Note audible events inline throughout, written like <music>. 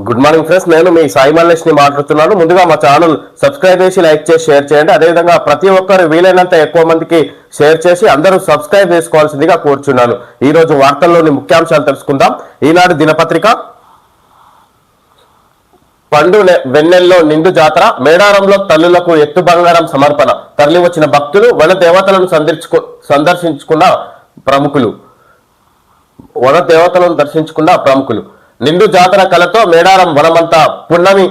Good morning friends నేను మీ సాయి మల్లేష్ని మాట్లాడుతున్నాను. ముందుగా మా ఛానల్ సబ్స్క్రైబ్ చేసి లైక్ చేసి షేర్ చేయండి. అదేవిధంగా ప్రతి ఒక్కరు వీలైనంత ఎక్కువ మందికి షేర్ చేసి అందరూ సబ్స్క్రైబ్ చేసుకోవాల్సిందిగా కోరుచున్నాను. ఈ రోజు వార్తల్లోని ముఖ్యాంశాలు తెలుసుకుందాం. ఈనాడు దినపత్రిక పండు నె- వెన్నెల్లో నిండు జాతర మేడారంలో తల్లులకు ఎత్తు బంగారం సమర్పణ. తరలి వచ్చిన భక్తులు వన దేవతలను సందర్శించుకు సందర్శించుకున్న ప్రముఖులు. వన దేవతలను దర్శించుకున్న ప్రముఖులు. నిండు జాతర కళతో మేడారం వనమంతా పున్నమి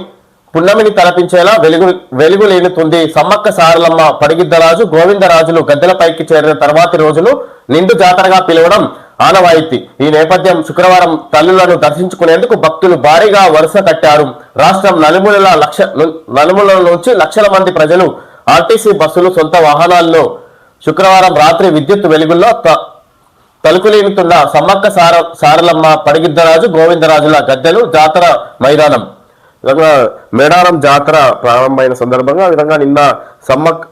పున్నమిని తలపించేలా వెలుగు వెలుగులేనుతుంది సమ్మక్క సారలమ్మ పడిగిద్దరాజు గోవిందరాజులు గద్దెలపైకి చేరిన తర్వాతి రోజును నిండు జాతరగా పిలవడం ఆనవాయితీ. ఈ నేపథ్యం శుక్రవారం తల్లులను దర్శించుకునేందుకు భక్తులు భారీగా వరుస కట్టారు రాష్ట్రం నలుమూలల లక్ష నలుమూలల నుంచి లక్షల మంది ప్రజలు ఆర్టీసీ బస్సులు సొంత వాహనాల్లో శుక్రవారం రాత్రి విద్యుత్ వెలుగుల్లో తలుకులేనుతున్న సమ్మక్క సార సారలమ్మ పడిగిద్దరాజు గోవిందరాజుల గద్దెలు జాతర మైదానం. విధంగా మేడారం జాతర ప్రారంభమైన సందర్భంగా విధంగా నిన్న సమ్మక్క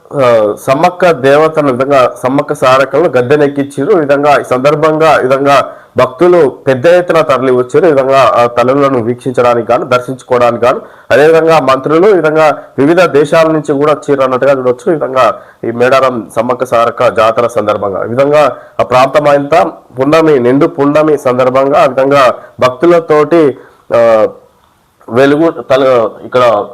సమ్మక్క దేవతను విధంగా సమ్మక్క సారకలను గద్దెనెక్కించారు. ఈ విధంగా ఈ సందర్భంగా విధంగా భక్తులు పెద్ద ఎత్తున తరలి వచ్చారు. విధంగా ఆ తల్లులను వీక్షించడానికి గాను దర్శించుకోవడానికి గాను. అదేవిధంగా మంత్రులు విధంగా వివిధ దేశాల నుంచి కూడా వచ్చారు అన్నట్టుగా విధంగా ఈ మేడారం సమ్మక్క సారక జాతర సందర్భంగా. విధంగా ఆ ప్రాంతం అంతా పున్నమి నిండు పున్నమి సందర్భంగా విధంగా భక్తులతోటి ఆ, వెలుగు తల ఇక్కడ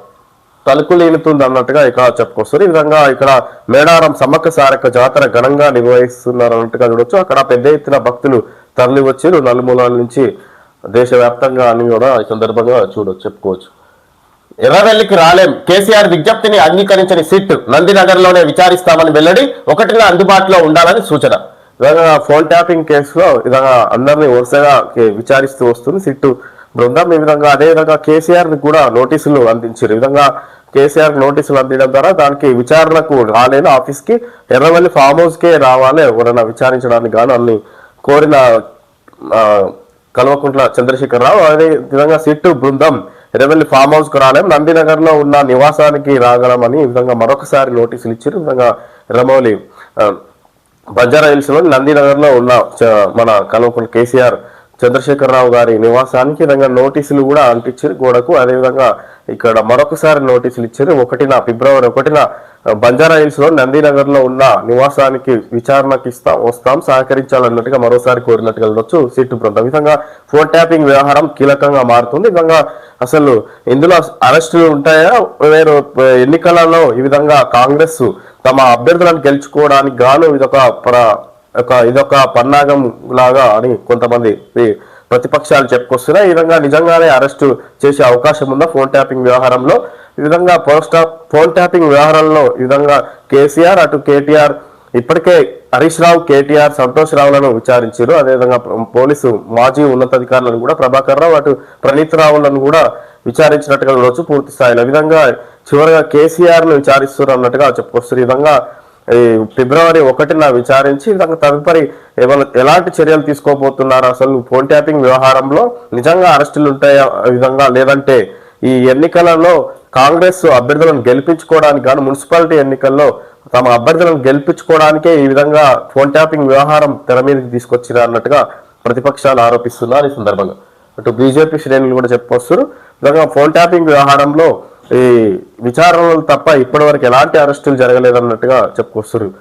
తలుకు లేనుతుంది అన్నట్టుగా ఇక్కడ చెప్పుకొస్తారు. ఈ విధంగా ఇక్కడ మేడారం సమ్మక్క సారక జాతర ఘనంగా నిర్వహిస్తున్నారు అన్నట్టుగా చూడొచ్చు. అక్కడ పెద్ద ఎత్తున భక్తులు తరలి వచ్చారు. నలుమూలల నుంచి దేశవ్యాప్తంగా అని కూడా ఈ సందర్భంగా చూడొచ్చు చెప్పుకోవచ్చు. ఎర్రవెల్లికి రాలేం. కేసీఆర్ విజ్ఞప్తిని అంగీకరించని సిట్ నందినగర్లోనే విచారిస్తామని వెల్లడి ఒకటిగా అందుబాటులో ఉండాలని సూచన. విధంగా ఫోన్ ట్యాపింగ్ కేసులో విధంగా అందరినీ వరుసగా కే- విచారిస్తూ వస్తుంది. సిట్టు బృందం ఈ విధంగా అదే విధంగా కేసీఆర్ని కూడా నోటీసులు అందించారు. ఈ విధంగా కేసీఆర్ నోటీసులు అందించడం ద్వారా దానికి విచారణకు రాలేని ఆఫీస్కి ఎర్రవల్లి ఫామ్ హౌస్ కే రావాలి ఎవరైనా విచారించడానికి గాను అన్ని కోరిన కల్వకుంట్ల చంద్రశేఖర్ రావు అదే విధంగా సిట్టు బృందం ఎర్రవెల్లి ఫామ్ హౌస్కు రాలేం. నందినగర్లో ఉన్న నివాసానికి రాగలమని ఈ విధంగా మరొకసారి నోటీసులు ఇచ్చారు. ఈ విధంగా ఎర్రమౌలి బంజారా హిల్స్లో నందినగర్లో ఉన్న మన కల్వకుంట్ల కేసీఆర్ చంద్రశేఖరరావు గారి నివాసానికి విధంగా నోటీసులు కూడా అంటించారు. గోడకు అదేవిధంగా ఇక్కడ మరొకసారి నోటీసులు ఇచ్చారు. ఒకటిన ఫిబ్రవరి ఒకటిన బంజారా హిల్స్లో నందినగర్లో ఉన్న నివాసానికి విచారణకి ఇస్తాం వస్తాం సహకరించాలన్నట్టుగా మరోసారి కోరినట్టుగా వెళ్ళొచ్చు. సిట్టు బృందం. విధంగా ఫోన్ ట్యాపింగ్ వ్యవహారం కీలకంగా మారుతుంది. విధంగా అసలు ఇందులో అరెస్టులు ఉంటాయా? వేరు ఎన్నికలలో ఈ విధంగా కాంగ్రెస్ తమ అభ్యర్థులను గెలుచుకోవడానికి గాను ఇదొక ప్ర ఒక ఇదొక పన్నాగం లాగా అని కొంతమంది ప్రతిపక్షాలు చెప్పుకొస్తున్నాయి. ఈ విధంగా నిజంగానే అరెస్టు చేసే అవకాశం ఉందా ఫోన్ ట్యాపింగ్ వ్యవహారంలో? ఈ విధంగా పోస్ట్ ఫోన్ ట్యాపింగ్ వ్యవహారంలో ఈ విధంగా కేసీఆర్ అటు కేటీఆర్ ఇప్పటికే హరీష్ రావు కేటీఆర్ సంతోష్ రావులను విచారించారు. అదేవిధంగా పోలీసు మాజీ ఉన్నతాధికారులను కూడా ప్రభాకర్ రావు అటు ప్రణీత్ రావులను కూడా విచారించినట్టుగా రోజు పూర్తి స్థాయిలో విధంగా చివరిగా కేసీఆర్ను విచారిస్తున్నారు అన్నట్టుగా చెప్పుకొస్తారు ఈ విధంగా ఫిబ్రవరి ఒకటిన విచారించి తదుపరి ఎలాంటి చర్యలు తీసుకోబోతున్నారు? అసలు ఫోన్ ట్యాపింగ్ వ్యవహారంలో నిజంగా అరెస్టులు ఉంటాయా? విధంగా లేదంటే ఈ ఎన్నికలలో కాంగ్రెస్ అభ్యర్థులను గెలిపించుకోవడానికి కానీ మున్సిపాలిటీ ఎన్నికల్లో తమ అభ్యర్థులను గెలిపించుకోవడానికే ఈ విధంగా ఫోన్ ట్యాపింగ్ వ్యవహారం తెర మీదకి తీసుకొచ్చిరా అన్నట్టుగా ప్రతిపక్షాలు ఆరోపిస్తున్నారు ఈ సందర్భంగా. అటు బీజేపీ శ్రేణులు కూడా చెప్పొస్తారు ఈ విధంగా ఫోన్ ట్యాపింగ్ వ్యవహారంలో ఈ విచారణలు తప్ప ఇప్పటివరకు ఎలాంటి అరెస్టులు జరగలేదన్నట్టుగా చెప్పుకొస్తారు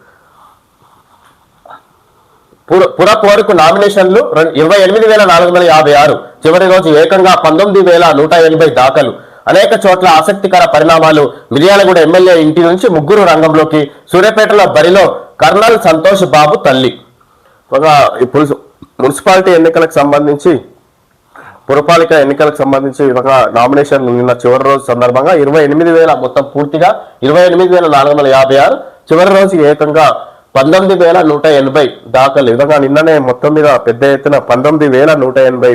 పుర- పురపు వరకు నామినేషన్లు ఇరవై ఎనిమిది వేల నాలుగు వందల యాభై ఆరు. చివరి రోజు ఏకంగా పంతొమ్మిది వేల నూట ఎనభై దాఖలు. అనేక చోట్ల ఆసక్తికర పరిణామాలు. మిర్యాలగూడ ఎమ్మెల్యే ఇంటి నుంచి ముగ్గురు రంగంలోకి. సూర్యాపేటలో బరిలో కర్నల్ సంతోష్ బాబు తల్లి. ఒక మున్సిపాలిటీ ఎన్నికలకు సంబంధించి పురపాలిక ఎన్నికలకు సంబంధించి ఒక నామినేషన్ నిన్న చివరి రోజు సందర్భంగా ఇరవై ఎనిమిది వేల మొత్తం పూర్తిగా ఇరవై ఎనిమిది వేల నాలుగు వందల యాభై ఆరు చివరి రోజు ఏకంగా పంతొమ్మిది వేల నూట ఎనభై దాఖలు. విధంగా నిన్ననే మొత్తం మీద పెద్ద ఎత్తున పంతొమ్మిది వేల నూట ఎనభై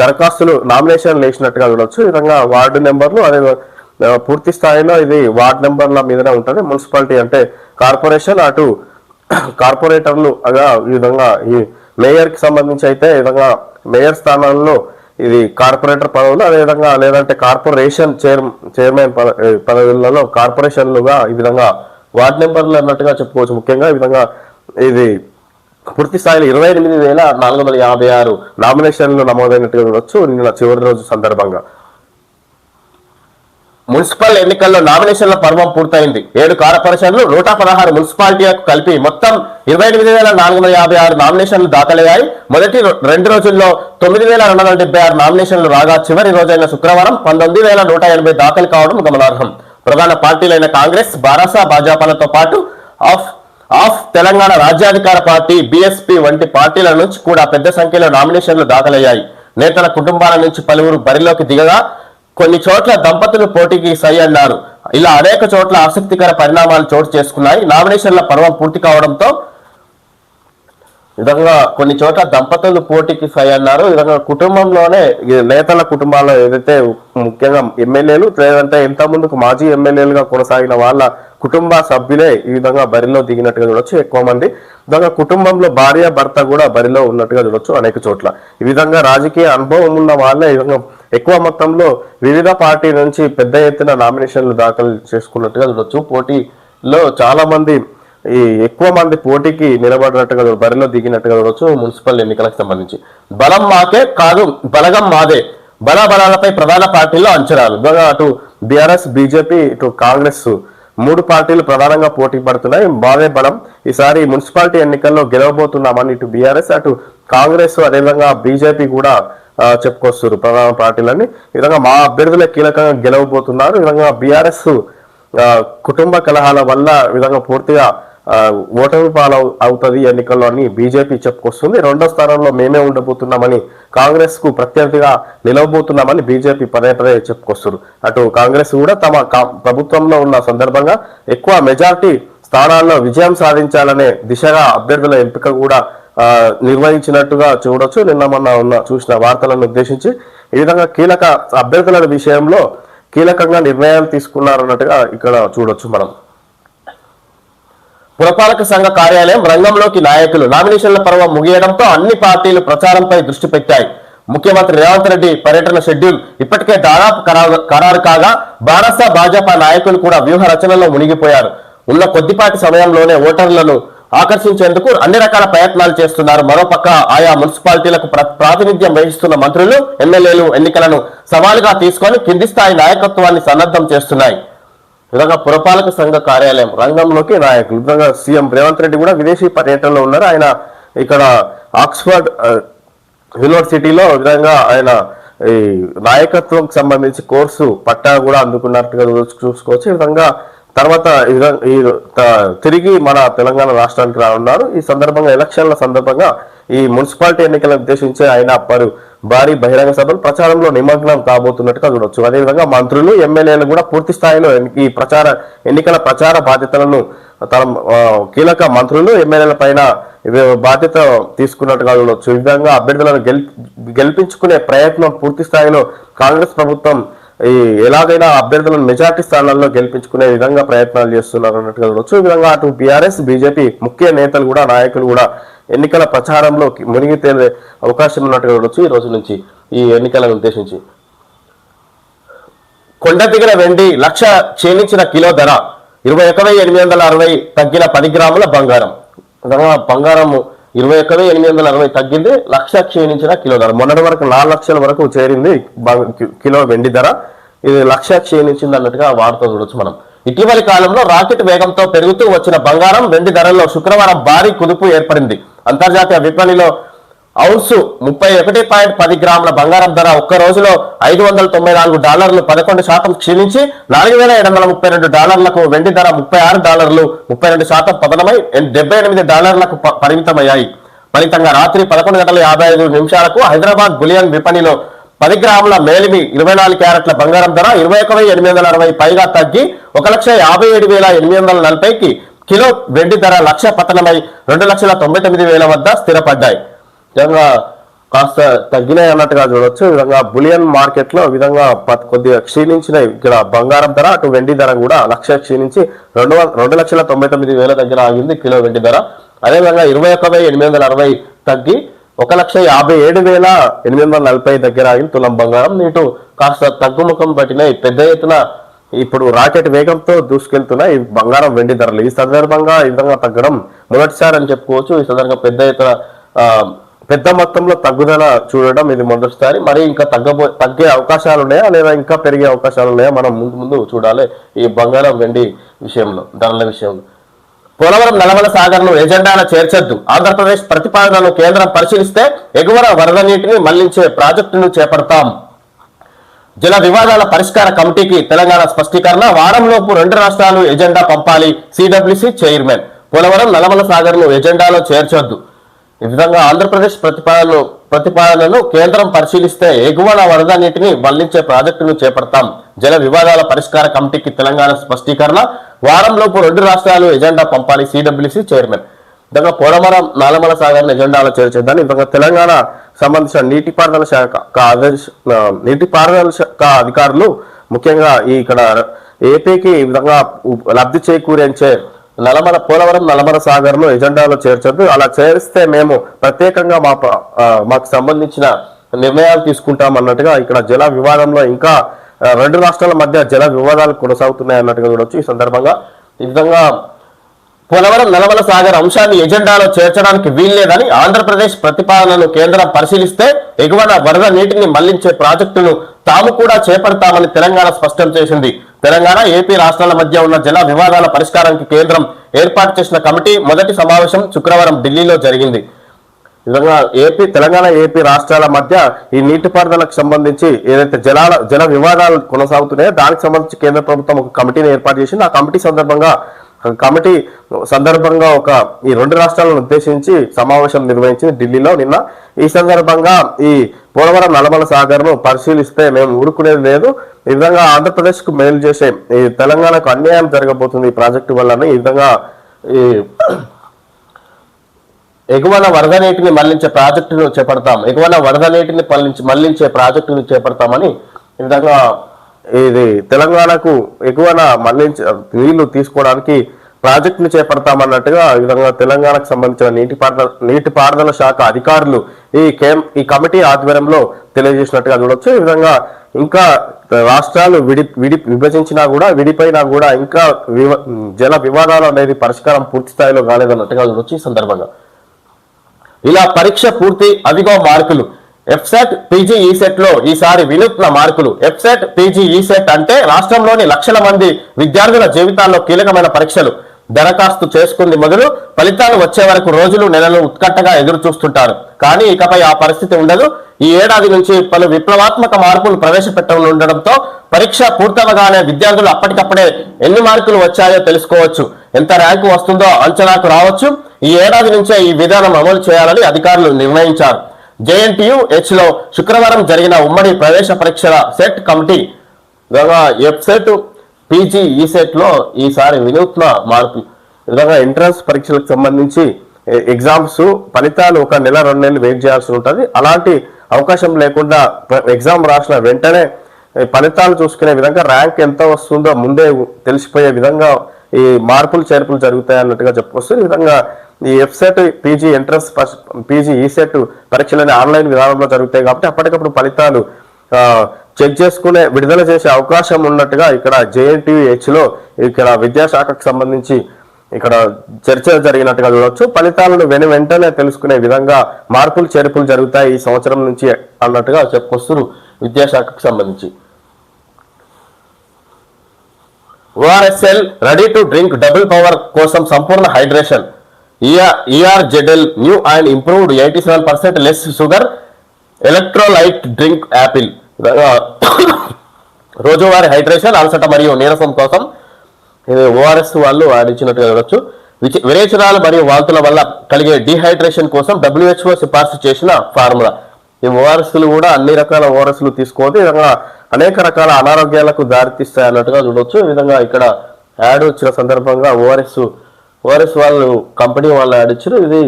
దరఖాస్తులు నామినేషన్ వేసినట్టుగా చూడవచ్చు ఈ విధంగా వార్డు నెంబర్లు అదే పూర్తి స్థాయిలో ఇది వార్డు నెంబర్ల మీదనే ఉంటుంది. మున్సిపాలిటీ అంటే కార్పొరేషన్ అటు కార్పొరేటర్లు అగా ఈ విధంగా ఈ మేయర్కి సంబంధించి అయితే ఈ విధంగా మేయర్ స్థానాల్లో ఇది కార్పొరేటర్ పదవులు అదేవిధంగా లేదంటే కార్పొరేషన్ చైర్ చైర్మన్ పద- పదవులలో కార్పొరేషన్లుగా ఈ విధంగా వార్డ్ నెంబర్లు అన్నట్టుగా చెప్పుకోవచ్చు. ముఖ్యంగా ఈ విధంగా ఇది పూర్తి స్థాయిలో ఇరవై ఎనిమిది వేల నాలుగు వందల యాభై ఆరు నామినేషన్లు నమోదైనట్టుగా చూడవచ్చు నిన్న చివరి రోజు సందర్భంగా. మున్సిపల్ ఎన్నికల్లో నామినేషన్ల పర్వం పూర్తయింది. ఏడు కార్పొరేషన్లు నూట పదహారు మున్సిపాలిటీలకు కలిపి మొత్తం ఇరవై ఎనిమిది వేల నాలుగు వందల యాభై ఆరు నామినేషన్లు దాఖలయ్యాయి. మొదటి రెండు రోజుల్లో తొమ్మిది వేల రెండు వందల డెబ్బై ఆరు నామినేషన్లు రాగా చివరి రోజైన శుక్రవారం పంతొమ్మిది వేల నూట ఎనభై దాఖలు కావడం గమనార్హం. ప్రధాన పార్టీలైన కాంగ్రెస్ బారాసా భాజపాలతో పాటు ఆఫ్ ఆఫ్ తెలంగాణ రాజ్యాధికార పార్టీ బీఎస్పీ వంటి పార్టీల నుంచి కూడా పెద్ద సంఖ్యలో నామినేషన్లు దాఖలయ్యాయి. నేతల కుటుంబాల నుంచి పలువురు బరిలోకి దిగగా కొన్ని చోట్ల దంపతులు పోటీకి సై అన్నారు ఇలా అనేక చోట్ల ఆసక్తికర పరిణామాలు చోటు చేసుకున్నాయి. నామినేషన్ల పర్వం పూర్తి కావడంతో విధంగా కొన్ని చోట్ల దంపతులు పోటీకి సై అన్నారు ఈ విధంగా కుటుంబంలోనే నేతల కుటుంబాల్లో ఏదైతే ముఖ్యంగా ఎమ్మెల్యేలు లేదంటే ఇంత ముందుకు మాజీ ఎమ్మెల్యేలుగా కొనసాగిన వాళ్ళ కుటుంబ సభ్యులే ఈ విధంగా బరిలో దిగినట్టుగా చూడొచ్చు. ఎక్కువ మంది. విధంగా కుటుంబంలో భార్య భర్త కూడా బరిలో ఉన్నట్టుగా చూడొచ్చు అనేక చోట్ల. ఈ విధంగా రాజకీయ అనుభవం ఉన్న వాళ్ళే ఈ విధంగా ఎక్కువ మొత్తంలో వివిధ పార్టీ నుంచి పెద్ద ఎత్తున నామినేషన్లు దాఖలు చేసుకున్నట్టుగా చూడొచ్చు. పోటీలో చాలా మంది ఈ ఎక్కువ మంది పోటీకి నిలబడినట్టుగా బరిలో దిగినట్టుగా చూడొచ్చు మున్సిపల్ ఎన్నికలకు సంబంధించి. బలం మాకే కాదు బలగం మాదే. బల బలాలపై ప్రధాన పార్టీల్లో అంచనాలు. అటు బీఆర్ఎస్ బీజేపీ ఇటు కాంగ్రెస్ మూడు పార్టీలు ప్రధానంగా పోటీ పడుతున్నాయి. బావే బలం. ఈసారి మున్సిపాలిటీ ఎన్నికల్లో గెలవబోతున్నామని ఇటు బీఆర్ఎస్ అటు కాంగ్రెస్ అదేవిధంగా బీజేపీ కూడా చెప్పుకొస్తున్నారు. ప్రధాన పార్టీలని ఈ విధంగా మా అభ్యర్థులే కీలకంగా గెలవబోతున్నారు. ఈ విధంగా బీఆర్ఎస్ కుటుంబ కలహాల వల్ల విధంగా పూర్తిగా ఓటమి పాలు అవుతుంది ఎన్నికల్లో అని బీజేపీ చెప్పుకొస్తుంది. రెండో స్థానంలో మేమే ఉండబోతున్నామని కాంగ్రెస్కు ప్రత్యర్థిగా నిలవబోతున్నామని బీజేపీ పదే పదే చెప్పుకొస్తారు అటు కాంగ్రెస్ కూడా తమ కా- ప్రభుత్వంలో ఉన్న సందర్భంగా ఎక్కువ మెజార్టీ స్థానాల్లో విజయం సాధించాలనే దిశగా అభ్యర్థుల ఎంపిక కూడా నిర్వహించినట్టుగా చూడొచ్చు. నిన్న మొన్న ఉన్న చూసిన వార్తలను ఉద్దేశించి ఈ విధంగా కీలక అభ్యర్థుల విషయంలో కీలకంగా నిర్ణయాలు తీసుకున్నారన్నట్టుగా ఇక్కడ చూడొచ్చు మనం. పురపాలక సంఘ కార్యాలయం రంగంలోకి నాయకులు నామినేషన్ల పర్వం ముగియడంతో అన్ని పార్టీలు ప్రచారంపై దృష్టి పెట్టాయి. ముఖ్యమంత్రి రేవంత్ రెడ్డి పర్యటన షెడ్యూల్ ఇప్పటికే దాదాపు ఖరారు కాగా భారత భాజపా నాయకులు కూడా వ్యూహ రచనలో మునిగిపోయారు. ఉన్న కొద్దిపాటి సమయంలోనే ఓటర్లను ఆకర్షించేందుకు అన్ని రకాల ప్రయత్నాలు చేస్తున్నారు. మరోపక్క ఆయా మున్సిపాలిటీలకు ప్రాతినిధ్యం వహిస్తున్న మంత్రులు ఎమ్మెల్యేలు ఎన్నికలను సవాలుగా తీసుకొని కింది స్థాయి నాయకత్వాన్ని సన్నద్ధం చేస్తున్నాయి. విధంగా పురపాలక సంఘ కార్యాలయం రంగంలోకి నాయకులు విధంగా సీఎం రేవంత్ రెడ్డి కూడా విదేశీ పర్యటనలో ఉన్నారు. ఆయన ఇక్కడ ఆక్స్ఫర్డ్ యూనివర్సిటీలో విధంగా ఆయన ఈ నాయకత్వం సంబంధించి కోర్సు పట్టా కూడా అందుకున్నట్టుగా చూసుకోవచ్చు. ఈ విధంగా తర్వాత ఈ విధంగా ఈ తిరిగి మన తెలంగాణ రాష్ట్రానికి రానున్నారు. ఈ సందర్భంగా ఎలక్షన్ల సందర్భంగా ఈ మున్సిపాలిటీ ఎన్నికలను ఉద్దేశించి ఆయన పలు భారీ బహిరంగ సభలు ప్రచారంలో నిమగ్నం కాబోతున్నట్టుగా చూడొచ్చు. అదేవిధంగా మంత్రులు ఎమ్మెల్యేలు కూడా పూర్తి స్థాయిలో ఈ ప్రచార ఎన్నికల ప్రచార బాధ్యతలను తన కీలక మంత్రులు ఎమ్మెల్యేల పైన బాధ్యత తీసుకున్నట్టుగా చూడొచ్చు. ఈ విధంగా అభ్యర్థులను గెల్ గెలిపించుకునే ప్రయత్నం పూర్తి స్థాయిలో కాంగ్రెస్ ప్రభుత్వం ఈ ఎలాగైనా అభ్యర్థులను మెజార్టీ స్థానాల్లో గెలిపించుకునే విధంగా ప్రయత్నాలు చేస్తున్నారు అన్నట్టుగా ఈ విధంగా అటు బీఆర్ఎస్ బీజేపీ ముఖ్య నేతలు కూడా నాయకులు కూడా ఎన్నికల ప్రచారంలో మునిగి తేలే అవకాశం ఉన్నట్టుగా ఉండొచ్చు ఈ రోజు నుంచి ఈ ఎన్నికలను ఉద్దేశించి. కొండ దిగిన వెండి లక్ష క్షీణించిన కిలో ధర ఇరవై ఒక వెయ్యి ఎనిమిది వందల అరవై తగ్గిన పది గ్రాముల బంగారం. విధంగా బంగారము ఇరవై ఒక్క వెయ్యి ఎనిమిది వందల అరవై తగ్గింది. లక్ష క్షీణించిన కిలో ధర. మొన్నటి వరకు నాలుగు లక్షల వరకు చేరింది కిలో వెండి ధర. ఇది లక్ష క్షీణించింది అన్నట్టుగా వార్త చూడొచ్చు మనం. ఇటీవలి కాలంలో రాకెట్ వేగంతో పెరుగుతూ వచ్చిన బంగారం వెండి ధరల్లో శుక్రవారం భారీ కుదుపు ఏర్పడింది. అంతర్జాతీయ విపణిలో ఔన్సు ముప్పై ఒకటి పాయింట్ పది గ్రాముల బంగారం ధర ఒక్క రోజులో ఐదు వందల తొంభై నాలుగు డాలర్లు పదకొండు శాతం క్షీణించి నాలుగు వేల ఏడు వందల ముప్పై రెండు డాలర్లకు వెండి ధర ముప్పై ఆరు డాలర్లు ముప్పై రెండు శాతం పతనమై డెబ్బై ఎనిమిది డాలర్లకు పరిమితమయ్యాయి. ఫలితంగా రాత్రి పదకొండు గంటల యాభై ఐదు నిమిషాలకు హైదరాబాద్ బులియన్ విపణిలో పది గ్రాముల మేలిమి ఇరవై నాలుగు క్యారెట్ల బంగారం ధర ఇరవై ఒక వెయ్యి ఎనిమిది వందల అరవై పైగా తగ్గి ఒక లక్ష యాభై ఏడు వేల ఎనిమిది వందల నలభైకి కిలో వెండి ధర లక్ష పతనమై రెండు లక్షల తొంభై తొమ్మిది వేల వద్ద స్థిరపడ్డాయి. విధంగా కాస్త తగ్గినాయి అన్నట్టుగా చూడొచ్చు. విధంగా బులియన్ మార్కెట్లో విధంగా కొద్దిగా క్షీణించిన ఇక్కడ బంగారం ధర అటు వెండి ధర కూడా లక్ష క్షీణించి రెండు రెండు లక్షల తొంభై తొమ్మిది వేల దగ్గర ఆగింది కిలో వెండి ధర. అదేవిధంగా ఇరవై ఒక వెయ్యి ఎనిమిది వందల అరవై తగ్గి ఒక లక్ష యాభై ఏడు వేల ఎనిమిది వందల నలభై దగ్గర ఆగింది తులం బంగారం. ఇటు కాస్త తగ్గుముఖం పట్టినాయి. పెద్ద ఎత్తున ఇప్పుడు రాకెట్ వేగంతో దూసుకెళ్తున్న ఈ బంగారం వెండి ధరలు. ఈ సందర్భంగా ఈ విధంగా తగ్గడం మొదటిసారి అని చెప్పుకోవచ్చు. ఈ సందర్భంగా పెద్ద ఎత్తున ఆ, పెద్ద మొత్తంలో తగ్గుదల చూడడం ఇది మొదటిసారి. మరి ఇంకా తగ్గబో తగ్గే అవకాశాలు ఉన్నాయా లేదా ఇంకా పెరిగే అవకాశాలు ఉన్నాయా మనం ముందు ముందు చూడాలి ఈ బంగారం వెండి విషయంలో ధరల విషయంలో. పోలవరం నలమల సాగర్ను ఎజెండాలో చేర్చొద్దు. ఆంధ్రప్రదేశ్ ప్రతిపాదనను కేంద్రం పరిశీలిస్తే ఎగువన వరద నీటిని మళ్ళించే ప్రాజెక్టును చేపడతాం. జల వివాదాల పరిష్కార కమిటీకి తెలంగాణ స్పష్టీకరణ. వారంలోపు రెండు రాష్ట్రాలు ఎజెండా పంపాలి. CWC chairman. పోలవరం నలమల సాగర్ను ఎజెండాలో చేర్చొద్దు. ఈ విధంగా ఆంధ్రప్రదేశ్ ప్రతిపాదనలు ప్రతిపాదనను కేంద్రం పరిశీలిస్తే ఎగువన వరద నీటిని మళ్ళించే ప్రాజెక్టును చేపడతాం. జల వివాదాల పరిష్కార కమిటీకి తెలంగాణ స్పష్టీకరణ. వారంలోపు రెండు రాష్ట్రాలు ఎజెండా పంపాలి సిడబ్ల్యూసి చైర్మన్. విధంగా పోలవరం నాలమల సాగర్ ఎజెండాలో చేర్చేద్దాన్ని ఈ విధంగా తెలంగాణ సంబంధించిన నీటిపారుదల శాఖ నీటిపారుదల శాఖ అధికారులు ముఖ్యంగా ఈ ఇక్కడ ఏపీకి ఈ విధంగా లబ్ధి చేకూరించే నలమల పోలవరం నలమల సాగర్ను ఎజెండాలో చేర్చొద్దు. అలా చేరిస్తే మేము ప్రత్యేకంగా మా మాకు సంబంధించిన నిర్ణయాలు తీసుకుంటాం అన్నట్టుగా ఇక్కడ జల వివాదంలో ఇంకా రెండు రాష్ట్రాల మధ్య జల వివాదాలు కొనసాగుతున్నాయి అన్నట్టుగా చూడొచ్చు. ఈ సందర్భంగా ఈ విధంగా పోలవరం నలవల సాగర్ అంశాన్ని ఎజెండాలో చేర్చడానికి వీల్లేదని ఆంధ్రప్రదేశ్ ప్రతిపాదనను కేంద్రం పరిశీలిస్తే ఎగువన వరద నీటిని మళ్ళించే ప్రాజెక్టును తాము కూడా చేపడతామని తెలంగాణ స్పష్టం చేసింది. తెలంగాణ ఏపీ రాష్ట్రాల మధ్య ఉన్న జల వివాదాల పరిష్కారానికి కేంద్రం ఏర్పాటు చేసిన కమిటీ మొదటి సమావేశం శుక్రవారం ఢిల్లీలో జరిగింది. విధంగా ఏపీ తెలంగాణ ఏపీ రాష్ట్రాల మధ్య ఈ నీటిపారుదలకు సంబంధించి ఏదైతే జలాల జల వివాదాలు కొనసాగుతున్నాయో దానికి సంబంధించి కేంద్ర ప్రభుత్వం ఒక కమిటీని ఏర్పాటు చేసింది. ఆ కమిటీ సందర్భంగా కమిటీ సందర్భంగా ఒక ఈ రెండు రాష్ట్రాలను ఉద్దేశించి సమావేశం నిర్వహించింది ఢిల్లీలో. నిన్న ఈ సందర్భంగా ఈ పోలవరం నలమల సాగర్ను పరిశీలిస్తే మేము ఊరుకునేది లేదు. ఈ విధంగా ఆంధ్రప్రదేశ్కు మేలు చేసే ఈ తెలంగాణకు అన్యాయం జరగబోతుంది ఈ ప్రాజెక్టు వల్ల ఈ విధంగా ఈ ఎగువన వరద నీటిని మళ్ళించే ప్రాజెక్టును చేపడతాం. ఎగువన వరద నీటిని మళ్ళించే ప్రాజెక్టును చేపడతామని ఈ విధంగా ఇది తెలంగాణకు ఎగువన మళ్ళించ నీళ్ళు తీసుకోవడానికి ప్రాజెక్టును చేపడతామన్నట్టుగా ఈ విధంగా తెలంగాణకు సంబంధించిన నీటి నీటిపారుదల నీటిపారుదల శాఖ అధికారులు ఈ కేం ఈ కమిటీ ఆధ్వర్యంలో తెలియజేసినట్టుగా చూడొచ్చు. ఈ విధంగా ఇంకా రాష్ట్రాలు విడి విడి విభజించినా కూడా విడిపోయినా కూడా ఇంకా జల వివాదాలు అనేది పరిష్కారం పూర్తి స్థాయిలో కాలేదన్నట్టుగా చూడొచ్చు ఈ సందర్భంగా. ఇలా పరీక్ష పూర్తి అదిగో మార్కులు. ఎఫ్సెట్ పీజీ ఈసెట్లో ఈసారి వినూత్న మార్కులు. ఎఫ్సెట్ పీజీ ఈసెట్ అంటే రాష్ట్రంలోని లక్షల మంది విద్యార్థుల జీవితాల్లో కీలకమైన పరీక్షలు. దరఖాస్తు చేసుకుంది మొదలు ఫలితాలు వచ్చే వరకు రోజులు నెలలు ఉత్కంఠగా ఎదురు చూస్తుంటారు. కానీ ఇకపై ఆ పరిస్థితి ఉండదు. ఈ ఏడాది నుంచి పలు విప్లవాత్మక మార్పులు ప్రవేశపెట్టనుండడంతో పరీక్ష పూర్తవగానే విద్యార్థులు అప్పటికప్పుడే ఎన్ని మార్కులు వచ్చాయో తెలుసుకోవచ్చు. ఎంత ర్యాంకు వస్తుందో అంచనాకు రావచ్చు. ఈ ఏడాది నుంచే ఈ విధానం అమలు చేయాలని అధికారులు నిర్ణయించారు. జేఎన్టీయు హెచ్లో శుక్రవారం జరిగిన ఉమ్మడి ప్రవేశ పరీక్షల సెట్ కమిటీ ఎఫ్సెట్ పీజీ ఈ సెట్లో ఈసారి వినూత్న మార్పులు విధంగా ఎంట్రన్స్ పరీక్షలకు సంబంధించి ఎగ్జామ్స్ ఫలితాలు ఒక నెల రెండు నెలలు వెయిట్ చేయాల్సి ఉంటుంది. అలాంటి అవకాశం లేకుండా ఎగ్జామ్ రాసిన వెంటనే ఫలితాలు చూసుకునే విధంగా ర్యాంక్ ఎంత వస్తుందో ముందే తెలిసిపోయే విధంగా ఈ మార్పులు చేర్పులు జరుగుతాయి అన్నట్టుగా చెప్పుకొస్తుంది ఈ విధంగా ఈ ఎఫ్సెట్ పీజీ ఎంట్రన్స్ పీజీ ఈసెట్ పరీక్షలని ఆన్లైన్ విధానంలో జరుగుతాయి కాబట్టి అప్పటికప్పుడు ఫలితాలు చెక్ చేసుకునే విడుదల చేసే అవకాశం ఉన్నట్టుగా ఇక్కడ జేఎన్టీహెచ్లో ఇక్కడ విద్యాశాఖకు సంబంధించి ఇక్కడ చర్చ జరిగినట్టుగా చూడొచ్చు. ఫలితాలను వెను వెంటనే తెలుసుకునే విధంగా మార్పులు చేర్పులు జరుగుతాయి ఈ సంవత్సరం నుంచి అన్నట్టుగా చెప్పుకొస్తున్నారు విద్యాశాఖకు సంబంధించి. ORSL ready to drink double power కోసం సంపూర్ణ hydration. ఈఆర్జెడెల్ new and improved eighty seven percent less sugar electrolyte drink apple. <coughs> రోజువారీ హైడ్రేషన్ అలసట మరియు నీరసం కోసం. ఇది ఓఆర్ఎస్ వాళ్ళు ఆడించినట్టుగా చూడొచ్చు. విచ- విరేచనాలు మరియు వాంతుల వల్ల కలిగే డిహైడ్రేషన్ కోసం డబ్ల్యూహెచ్ఓ సిఫార్సు చేసిన ఫార్ములా. ఈ ఓఆర్ఎస్లు కూడా అన్ని రకాల ఓఆర్ఎస్లు తీసుకోవద్దు ఈ విధంగా అనేక రకాల అనారోగ్యాలకు దారితీస్తాయి అన్నట్టుగా చూడొచ్చు. ఈ విధంగా ఇక్కడ యాడ్ వచ్చిన సందర్భంగా ఓఆర్ఎస్ ఓఆర్ఎస్ వాళ్ళు కంపెనీ వాళ్ళు యాడ్ ఇచ్చారు. ఇది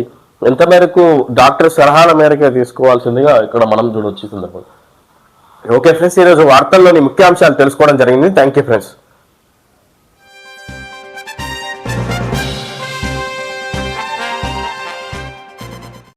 ఎంత మేరకు డాక్టర్ సలహాల మేరకే తీసుకోవాల్సిందిగా ఇక్కడ మనం చూడొచ్చు ఈ సందర్భంగా. ఓకే ఫ్రెండ్స్ ఈరోజు వార్తల్లోని ముఖ్యాంశాలు తెలుసుకోవడం జరిగింది. Thank you friends.